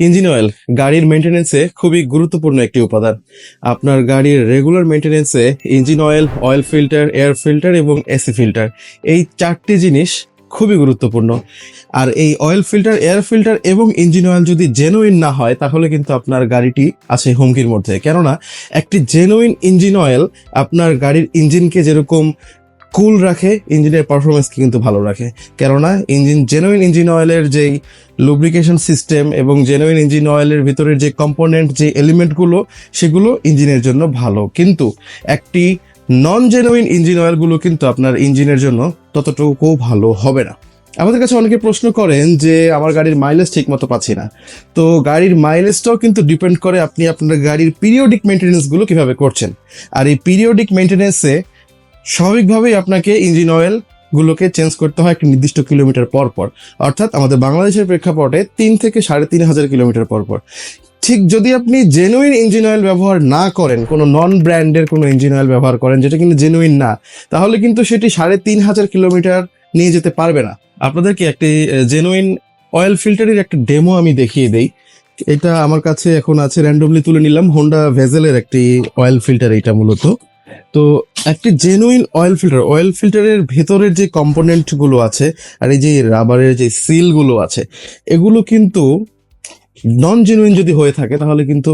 Engine oil গাড়ির মেনটেনেন্সে খুবই গুরুত্বপূর্ণ একটি উপাদান। আপনার গাড়ির regular মেনটেনেন্সে engine oil oil filter, air filter এবং এসি ফিল্টার। এই চারটি জিনিস খুবই গুরুত্বপূর্ণ। আর এই অয়েল ফিল্টার, এয়ার ফিল্টার এবং ইঞ্জিন অয়েল যদি জেনুইন না হয়, তাহলে কিন্তু আপনার গাড়িটি আছে হুমকির মধ্যে। কেননা, একটি জেনুইন ইঞ্জিন অয়েল আপনার গাড়ির ইঞ্জিনকে যেরকম কুল রাখে, ইঞ্জিনের পারফরমেন্সকে কিন্তু ভালো রাখে। কেননা, ইঞ্জিন জেনুইন ইঞ্জিন অয়েলের যেই লুব্রিকেশন সিস্টেম এবং জেনুইন ইঞ্জিন অয়েলের ভিতরের যে কম্পোনেন্ট যে এলিমেন্টগুলো সেগুলো ইঞ্জিনের জন্য ভালো। কিন্তু একটি নন জেনুইন ইঞ্জিন অয়েলগুলো কিন্তু আপনার ইঞ্জিনের জন্য ততটুকু ভালো হবে না। আমাদের কাছে অনেকে প্রশ্ন করেন যে, আমার গাড়ির মাইলেজ ঠিক মতো পাচ্ছি না। তো গাড়ির মাইলেজটাও কিন্তু ডিপেন্ড করে আপনি আপনার গাড়ির পিরিয়ডিক মেনটেনেন্সগুলো কীভাবে করছেন। আর এই পিরিয়ডিক মেনটেনেন্সে স্বাভাবিকভাবেই আপনাকে ইঞ্জিন অয়েল গুলোকে চেঞ্জ করতে হয় একটি নির্দিষ্ট কিলোমিটার পর পর। অর্থাৎ আমাদের বাংলাদেশের প্রেক্ষাপটে তিন থেকে সাড়ে তিন হাজার কিলোমিটার পর পর। ঠিক যদি আপনি জেনুইন ইঞ্জিন অয়েল ব্যবহার না করেন, কোনো নন ব্র্যান্ডের কোনো ইঞ্জিন অয়েল ব্যবহার করেন, যেটা কিন্তু জেনুইন না, তাহলে কিন্তু সেটি সাড়ে তিন হাজার কিলোমিটার নিয়ে যেতে পারবে না। আপনাদেরকে একটি জেনুইন অয়েল ফিল্টারের একটা ডেমো আমি দেখিয়ে দেই। এটা আমার কাছে এখন আছে র্যান্ডমলি তুলে নিলাম হোন্ডা ভেজেলের একটি অয়েল ফিল্টার এটা মূলত। তো একটি জেনুইন অয়েল ফিল্টার অয়েল ফিল্টারের ভেতরের যে কম্পোনেন্টগুলো আছে আর এই যে রাবারের যে সিলগুলো আছে, এগুলো কিন্তু নন জেনুইন যদি হয়ে থাকে তাহলে কিন্তু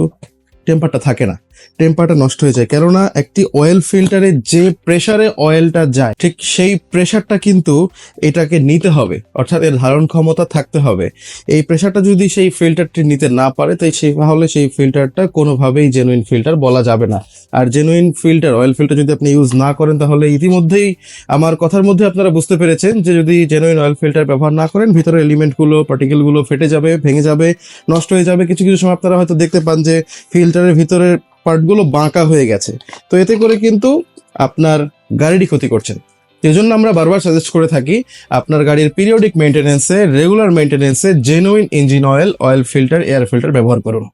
টেম্পারটা থাকে না। টেম্পারটা নষ্ট হয়ে যায়। কেননা একটি অয়েল ফিল্টারে যে প্রেসারে অয়েলটা যায়, ঠিক সেই প্রেসারটা কিন্তু এটাকে নিতে হবে, অর্থাৎ এর ধারণ ক্ষমতা থাকতে হবে। এই প্রেসারটা যদি সেই ফিল্টারটি নিতে না পারে, তাই সেই তাহলে সেই ফিল্টারটা কোনোভাবেই জেনুইন ফিল্টার বলা যাবে না। আর জেনুইন ফিল্টার অয়েল ফিল্টার যদি আপনি ইউজ না করেন, তাহলে ইতিমধ্যেই আমার কথার মধ্যে আপনারা বুঝতে পেরেছেন যে যদি জেনুইন অয়েল ফিল্টার ব্যবহার না করেন ভিতরে এলিমেন্টগুলো পার্টিকেলগুলো ফেটে যাবে, ভেঙে যাবে, নষ্ট হয়ে যাবে। কিছু কিছু সময় আপনারা হয়তো দেখতে পান যে ফিল্টারের ভিতরের পার্টগুলো বাঁকা হয়ে গেছে। তো এতে করে কিন্তু আপনার গাড়িরই ক্ষতি করছেন। এই জন্য আমরা বারবার সাজেস্ট করে থাকি, আপনার গাড়ির পিরিয়ডিক মেনটেনেন্সে regular মেনটেনেন্সে genuine engine oil oil filter air filter ব্যবহার করুন।